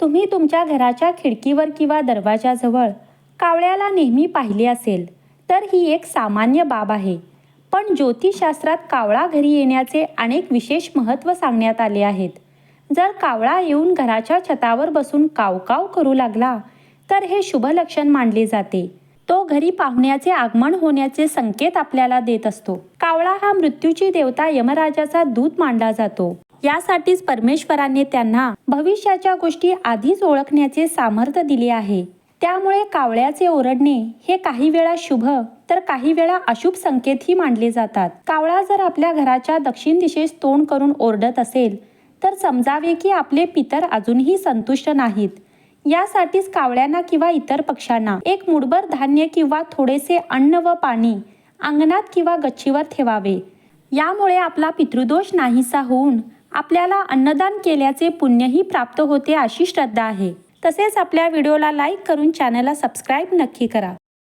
तुम्ही तुमच्या घराच्या खिडकीवर किंवा दरवाजाजवळ कावळ्याला नेहमी पाहिले असेल तर ही एक सामान्य बाब आहे. पण ज्योतिषशास्त्रात कावळा घरी येण्याचे अनेक विशेष महत्त्व सांगण्यात आले आहेत. जर कावळा येऊन घराच्या छतावर बसून कावकाव करू लागला तर हे शुभ लक्षण मानले जाते. तो घरी पाहुण्याचे आगमन होण्याचे संकेत आपल्याला देत असतो. कावळा हा मृत्यूची देवता यमराजाचा दूत मानला जातो. यासाठीच परमेश्वराने त्यांना भविष्याच्या गोष्टी आधीच ओळखण्याचे सामर्थ्य दिले आहे. त्यामुळे कावळ्याचे ओरडणे हे काही वेळा शुभ तर काही वेळा अशुभ संकेतही मानले जातात. कावळा जर आपल्या घराच्या दक्षिण दिशेस तोंड करून ओरडत असेल तर समजावे की आपले पितर अजूनही संतुष्ट नाहीत. यासाठीच कावळ्यांना किंवा इतर पक्ष्यांना एक मुठभर धान्य किंवा थोडेसे अन्न व पाणी अंगणात किंवा गच्चीवर ठेवावे. यामुळे आपला पितृदोष नाहीसा होऊन आपल्याला अन्नदान केल्याचे पुण्यही प्राप्त होते अशी श्रद्धा आहे. तसेच आपल्या व्हिडिओला लाईक करून चॅनलला सबस्क्राईब नक्की करा.